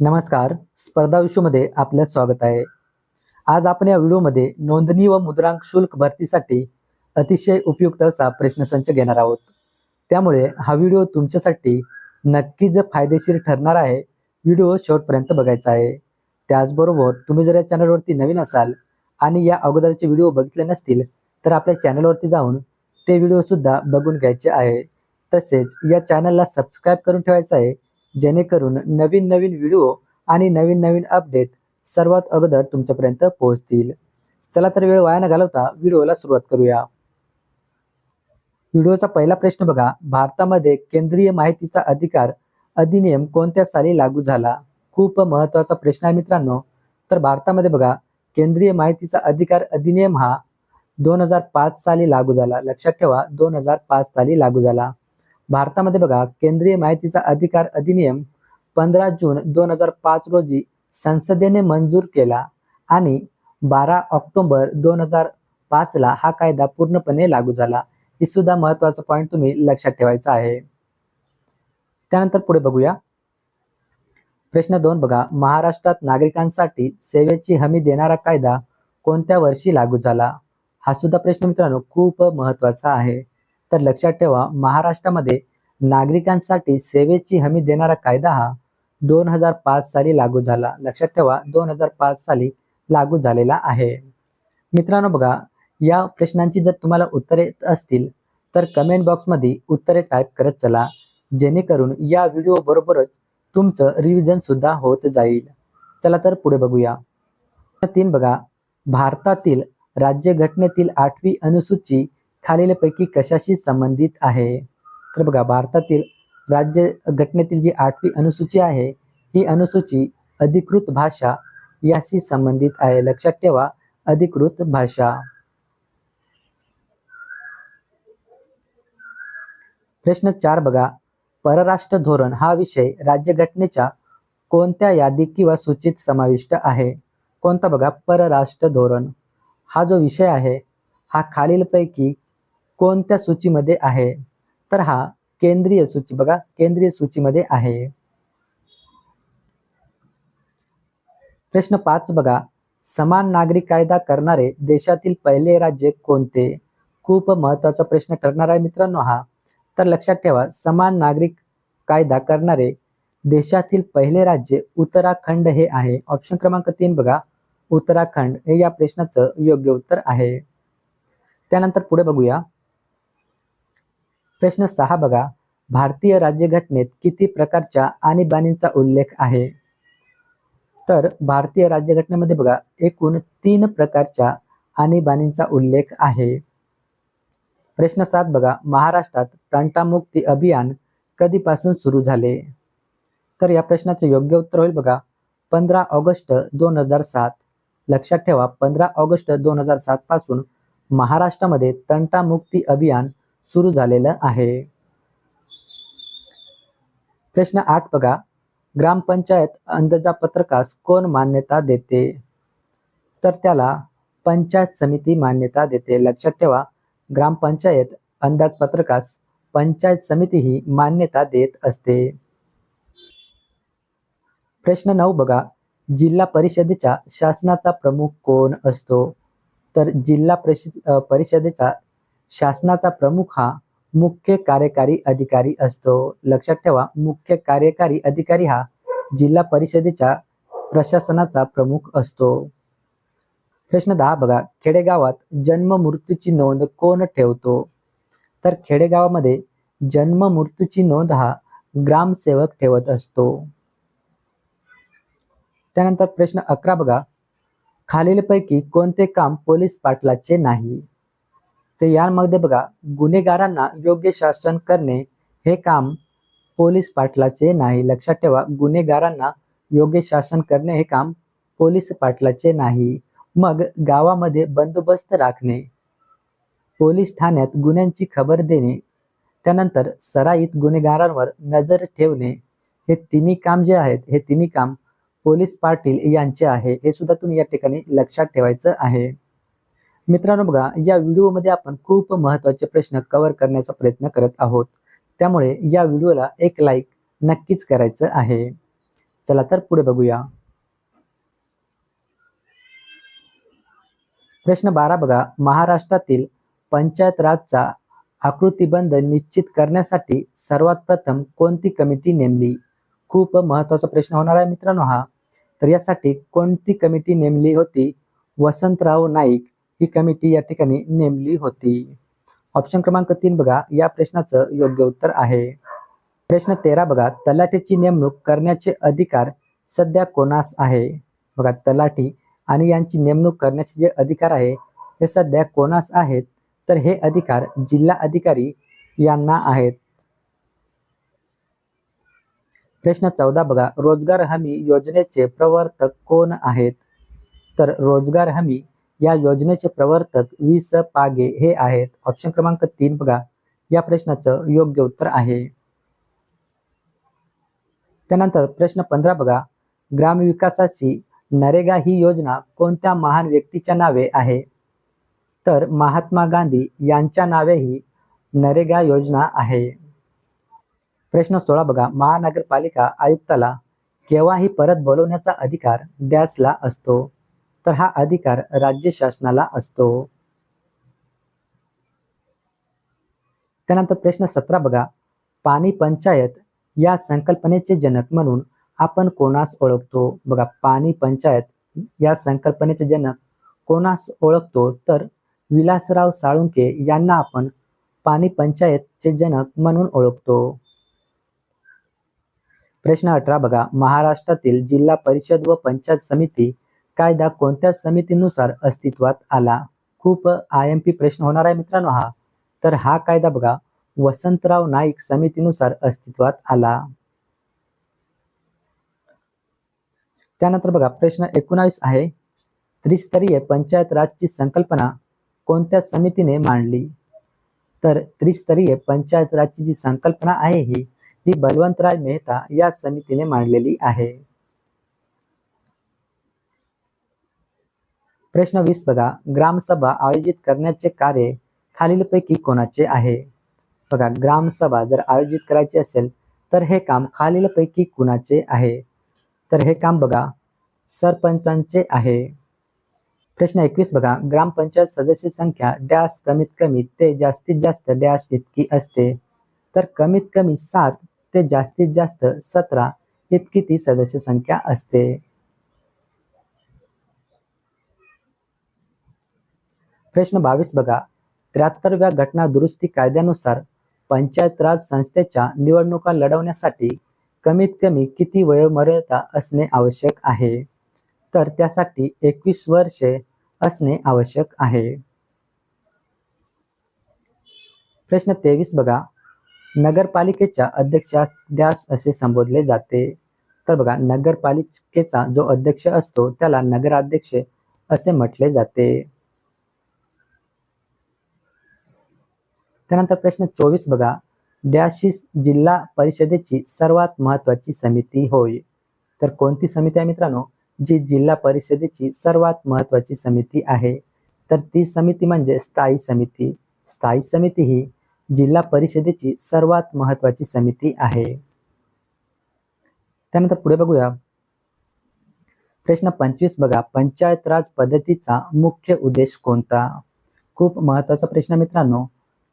नमस्कार. स्पर्धा विश्वमध्ये आपलं स्वागत आहे. आज आपण या व्हिडिओमध्ये नोंदणी व मुद्रांक शुल्क भरतीसाठी अतिशय उपयुक्त असा प्रश्नसंच घेणार आहोत. त्यामुळे हा व्हिडिओ तुमच्यासाठी नक्कीच फायदेशीर ठरणार आहे व्हिडिओ शेवटपर्यंत बघायचा आहे. त्याचबरोबर तुम्ही जर या चॅनलवरती नवीन असाल आणि या अगोदरचे व्हिडिओ बघितले नसतील तर आपल्या चॅनलवरती जाऊन ते व्हिडिओसुद्धा बघून घ्यायचे आहे. तसेच या चॅनलला सबस्क्राईब करून ठेवायचं आहे. जेणेकरून नवीन नवीन व्हिडिओ आणि नवीन नवीन अपडेट सर्वात अगोदर तुमच्यापर्यंत पोहोचतील. चला तर वेळ वाया न घालवता व्हिडिओला सुरुवात करूया. व्हिडिओचा पहिला प्रश्न बघा. भारतामध्ये केंद्रीय माहितीचा अधिकार अधिनियम कोणत्या साली लागू झाला? खूप महत्त्वाचा प्रश्न आहे मित्रांनो. तर भारतामध्ये बघा केंद्रीय माहितीचा अधिकार अधिनियम हा दोन हजार पाच साली लागू झाला. लक्षात ठेवा दोन हजार पाच साली लागू झाला. भारतामध्ये बघा केंद्रीय माहितीचा अधिकार अधिनियम पंधरा जून दोन हजार पाच रोजी संसदेने मंजूर केला आणि बारा ऑक्टोबर दोन हजार पाचला हा कायदा पूर्णपणे लागू झाला. ही सुद्धा महत्त्वाचा पॉईंट तुम्ही लक्षात ठेवायचा आहे. त्यानंतर पुढे बघूया. प्रश्न दोन बघा महाराष्ट्रात नागरिकांसाठी सेवेची हमी देणारा कायदा कोणत्या वर्षी लागू झाला? हा सुद्धा प्रश्न मित्रांनो खूप महत्त्वाचा आहे. तर लक्षात ठेवा महाराष्ट्रामध्ये नागरिकांसाठी सेवेची हमी देणारा कायदा हा दोन हजार पाच साली लागू झाला. लक्षात ठेवा दोन हजार पाच साली लागू झालेला आहे. मित्रांनो बघा या प्रश्नांची जर तुम्हाला उत्तरे येत असतील तर कमेंट बॉक्समध्ये उत्तरे टाईप करत चला. जेणेकरून या व्हिडिओ बरोबरच तुमचं रिव्हिजन सुद्धा होत जाईल. चला तर पुढे बघूया. तीन बघा भारतातील राज्यघटनेतील आठवी अनुसूची खालीलपैकी कशाशी संबंधित आहे? तर बघा भारतातील राज्य घटनेतील जी आठवी अनुसूची आहे ही अनुसूची अधिकृत भाषा याशी संबंधित आहे. लक्षात ठेवा अधिकृत भाषा. प्रश्न चार बघा. परराष्ट्र धोरण हा विषय राज्यघटनेच्या कोणत्या यादी किंवा सूचीत समाविष्ट आहे? कोणता बघा परराष्ट्र धोरण. हा जो विषय आहे हा खालीलपैकी कोणत्या सूचीमध्ये आहे? तर हा केंद्रीय सूची बघा केंद्रीय सूचीमध्ये आहे. प्रश्न पाच बघा. समान नागरिक कायदा करणारे देशातील पहिले राज्य कोणते? खूप महत्त्वाचा प्रश्न ठरणार आहे मित्रांनो हा. तर लक्षात ठेवा समान नागरिक कायदा करणारे देशातील पहिले राज्य उत्तराखंड हे आहे. ऑप्शन क्रमांक तीन बघा. उत्तराखंड हे या प्रश्नाचं योग्य उत्तर आहे. त्यानंतर पुढे बघूया. प्रश्न सहा बघा. भारतीय राज्यघटनेत किती प्रकारच्या आणीबाणींचा उल्लेख आहे? तर भारतीय राज्यघटनेमध्ये बघा एकूण तीन प्रकारच्या आणीबाणींचा उल्लेख आहे. प्रश्न सात बघा महाराष्ट्रात तंटामुक्ती अभियान कधीपासून सुरू झाले? तर या प्रश्नाचं योग्य उत्तर होईल बघा पंधरा ऑगस्ट दोन हजार सात. लक्षात ठेवा पंधरा ऑगस्ट दोन हजार सात पासून महाराष्ट्रामध्ये तंटामुक्ती अभियान सुरू झालेलं आहे. प्रश्न आठ बघा. ग्रामपंचायत अंदाजापत्रकास कोण मान्यता देते? तर त्याला पंचायत समिती मान्यता देते. लक्षात ठेवा ग्रामपंचायत अंदाजपत्रकास पंचायत समिती ही मान्यता देत असते. प्रश्न नऊ बघा. जिल्हा परिषदेच्या शासनाचा प्रमुख कोण असतो? तर जिल्हा परिषदेचा शासनाचा प्रमुख हा मुख्य कार्यकारी अधिकारी असतो. लक्षात ठेवा मुख्य कार्यकारी अधिकारी हा जिल्हा परिषदेच्या प्रशासनाचा प्रमुख असतो. प्रश्न दहा बघा खेडेगावात जन्म मृत्यूची नोंद कोण ठेवतो? तर खेडेगावामध्ये जन्म मृत्यूची नोंद हा ग्रामसेवक ठेवत असतो. त्यानंतर प्रश्न अकरा बघा खालीलपैकी कोणते काम पोलीस पाटलाचे नाही? तर यामध्ये बघा गुन्हेगारांना योग्य शासन करणे हे काम पोलीस पाटलाचे नाही. लक्षात ठेवा गुन्हेगारांना योग्य शासन करणे हे काम पोलीस पाटलाचे नाही. मग गावामध्ये बंदोबस्त राखणे. पोलीस ठाण्यात गुन्ह्यांची खबर देणे. त्यानंतर सराईत गुन्हेगारांवर नजर ठेवणे. हे तिन्ही काम जे आहेत हे तिन्ही काम पोलीस पाटील यांचे आहे. हे सुद्धा तुम्ही या ठिकाणी लक्षात ठेवायचं आहे. मित्रांनो बघा या व्हिडिओमध्ये आपण खूप महत्त्वाचे प्रश्न कव्हर करण्याचा प्रयत्न करत आहोत. त्यामुळे या व्हिडिओला एक लाईक नक्कीच करायचं आहे. चला तर पुढे बघूया. प्रश्न बारा बघा महाराष्ट्रातील पंचायत राजचा आकृतीबंध निश्चित करण्यासाठी सर्वात प्रथम कोणती कमिटी नेमली? खूप महत्त्वाचा प्रश्न होणार आहे मित्रांनो हा. तर यासाठी कोणती कमिटी नेमली होती? वसंतराव नाईक. ही कमिटी या ठिकाणी नेमली होती. ऑप्शन क्रमांक तीन बघा. या प्रश्नाचं योग्य उत्तर आहे. प्रश्न तेरा बघा. तलाठीची नेमणूक करण्याचे अधिकार सध्या कोणास आहे? बघा तलाठी आणि यांची नेमणूक करण्याचे जे अधिकार आहे हे सध्या कोणास आहेत? तर हे अधिकार जिल्हा अधिकारी यांना आहेत. प्रश्न चौदा बघा. रोजगार हमी योजनेचे प्रवर्तक कोण आहेत? तर रोजगार हमी या योजनेचे प्रवर्तक वि स पागे हे आहेत. ऑप्शन क्रमांक तीन बघा. या प्रश्नाचं योग्य उत्तर आहे. त्यानंतर प्रश्न पंधरा बघा. ग्रामविकासाची नरेगा ही योजना कोणत्या महान व्यक्तीच्या नावे आहे? तर महात्मा गांधी यांच्या नावे ही नरेगा योजना आहे. प्रश्न सोळा बघा. महानगरपालिका आयुक्ताला केव्हाही परत बोलवण्याचा अधिकार डॅशला असतो? तर हा अधिकार राज्य शासनाला असतो. त्यानंतर प्रश्न सतरा बघा. पाणी पंचायत या संकल्पनेचे जनक म्हणून आपण कोणास ओळखतो? बघा पाणी पंचायत या संकल्पनेचे जनक कोणास ओळखतो? तर विलासराव साळुंके यांना आपण पाणी पंचायतचे जनक म्हणून ओळखतो. प्रश्न अठरा बघा. महाराष्ट्रातील जिल्हा परिषद व पंचायत समिती कायदा कोणत्या समितीनुसार अस्तित्वात आला? खूप आय एम पी प्रश्न होणार आहे मित्रांनो हा. तर हा कायदा बघा. वसंतराव नाईक समितीनुसार अस्तित्वात आला. त्यानंतर बघा प्रश्न एकोणावीस आहे. त्रिस्तरीय पंचायत राजची संकल्पना कोणत्या समितीने मांडली? तर त्रिस्तरीय पंचायत राजची जी संकल्पना आहे ही ही बलवंतराय मेहता या समितीने मांडलेली आहे. प्रश्न वीस बघा. ग्रामसभा आयोजित करण्याचे कार्य खालीलपैकी कोणाचे आहे? बघा ग्रामसभा जर आयोजित करायची असेल तर हे काम खालीलपैकी कुणाचे आहे? तर हे काम बघा सरपंचांचे आहे. प्रश्न एकवीस बघा. ग्रामपंचायत सदस्य संख्या डॅश कमीत कमी ते जास्तीत जास्त डॅश इतकी असते. तर कमीत कमी सात ते जास्तीत जास्त सतरा इतकी ती सदस्य संख्या असते. प्रश्न बावीस बघा. त्र्याहत्तरव्या घटना दुरुस्ती कायद्यानुसार पंचायत राज संस्थेच्या निवडणुका लढवण्यासाठी कमीत कमी किती वयोमर्यादा असणे आवश्यक आहे? तर त्यासाठी एकवीस वर्षे असणे आवश्यक आहे. प्रश्न तेवीस बघा. नगरपालिकेच्या अध्यक्षास डॅश असे संबोधले जाते. तर बघा नगरपालिकेचा जो अध्यक्ष असतो त्याला नगराध्यक्ष असे म्हटले जाते. त्यानंतर प्रश्न चोवीस बघा. डॅश ही जिल्हा परिषदेची सर्वात महत्वाची समिती होय. तर कोणती समिती आहे मित्रांनो? जी जिल्हा परिषदेची सर्वात महत्वाची समिती आहे. तर ती समिती म्हणजे स्थायी समिती. स्थायी समिती ही जिल्हा परिषदेची सर्वात महत्वाची समिती आहे. त्यानंतर पुढे बघूया. प्रश्न पंचवीस बघा. पंचायत राज पद्धतीचा मुख्य उद्देश कोणता? खूप महत्त्वाचा प्रश्न मित्रांनो.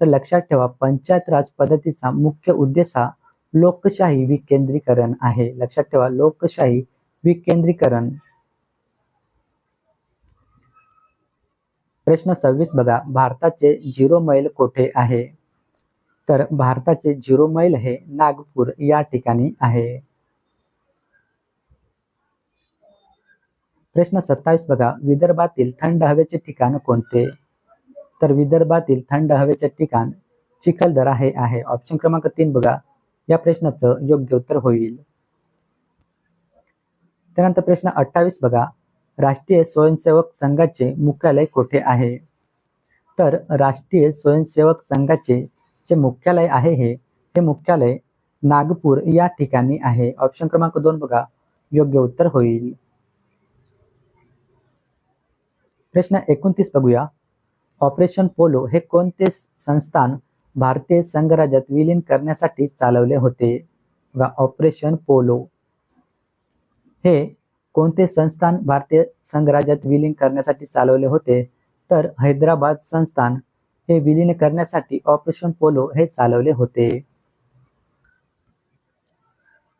तर लक्षात ठेवा पंचायत राज पद्धतीचा मुख्य उद्देश हा लोकशाही विकेंद्रीकरण आहे. लक्षात ठेवा लोकशाही विकेंद्रीकरण. प्रश्न सव्वीस बघा भारताचे झिरो मैल कोठे आहे? तर भारताचे झिरो मैल हे नागपूर या ठिकाणी आहे. प्रश्न सत्तावीस बघा विदर्भातील थंड हवेचे ठिकाण कोणते? तर विदर्भातील थंड हवेचे ठिकाण चिखलदरा हे आहे. ऑप्शन क्रमांक तीन बघा. या प्रश्नाचं योग्य उत्तर होईल. त्यानंतर प्रश्न अठ्ठावीस बघा. राष्ट्रीय स्वयंसेवक संघाचे मुख्यालय कोठे आहे? तर राष्ट्रीय स्वयंसेवक संघाचे जे मुख्यालय आहे हे हे मुख्यालय नागपूर या ठिकाणी आहे. ऑप्शन क्रमांक दोन बघा. योग्य उत्तर होईल. प्रश्न एकोणतीस बघूया. ऑपरेशन पोलो हे कोणते संस्थान भारतीय संघराज्यात विलीन करण्यासाठी चालवले होते? बघा ऑपरेशन पोलो. हे कोणते संस्थान भारतीय संघराज्यात विलीन करण्यासाठी चालवले होते? तर हैदराबाद संस्थान हे विलीन करण्यासाठी ऑपरेशन पोलो हे चालवले होते.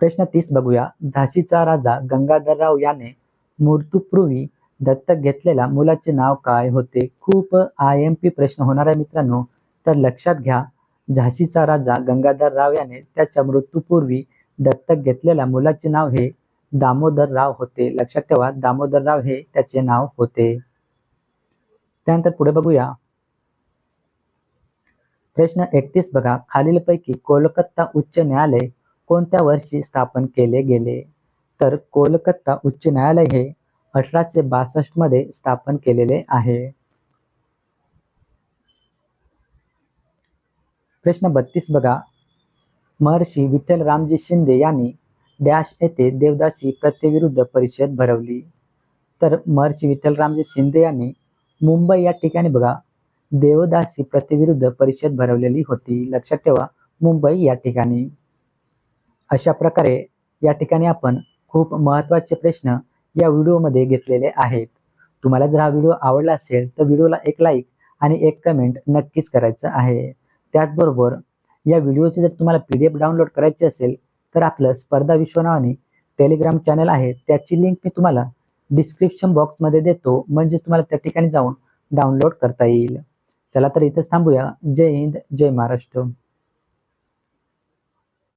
प्रश्न तीस बघूया. झाशीचा राजा गंगाधरराव याने मृत्यूपूर्वी दत्तक घेतलेल्या मुलाचे नाव काय होते? खूप आय एम पी प्रश्न होणार आहे मित्रांनो. तर लक्षात घ्या झाशीचा राजा गंगाधरराव याने त्याच्या मृत्यूपूर्वी दत्तक घेतलेल्या मुलाचे नाव हे दामोदरराव होते. लक्षात ठेवा दामोदरराव हे त्याचे नाव होते. त्यानंतर पुढे बघूया. प्रश्न एकतीस बघा. खालीलपैकी कोलकाता उच्च न्यायालय कोणत्या वर्षी स्थापन केले गेले? तर कोलकाता उच्च न्यायालय हे अठराशे बासष्टमध्ये स्थापन केलेले आहे. प्रश्न बत्तीस बघा. महर्षी विठ्ठल रामजी शिंदे यांनी डॅश येथे देवदासी प्रथेविरुद्ध परिषद भरवली. तर महर्षी विठ्ठल रामजी शिंदे यांनी मुंबई या ठिकाणी बघा देवदासी प्रथेविरुद्ध परिषद भरवलेली होती. लक्षात ठेवा मुंबई या ठिकाणी. अशा प्रकारे या ठिकाणी आपण खूप महत्त्वाचे प्रश्न या व्हिडिओमध्ये घेतलेले आहेत. तुम्हाला जर हा व्हिडिओ आवडला असेल तर व्हिडिओला एक लाईक आणि एक कमेंट नक्कीच करायचं आहे. त्याचबरोबर या व्हिडिओचे जर तुम्हाला पी डी एफ डाउनलोड करायचे असेल तर आपलं स्पर्धा विश्व नावाने टेलिग्राम चॅनल आहे. त्याची लिंक मी तुम्हाला डिस्क्रिप्शन बॉक्समध्ये देतो. म्हणजे तुम्हाला त्या ठिकाणी जाऊन डाउनलोड करता येईल. चला तर इथंच थांबूया. जय हिंद जय महाराष्ट्र.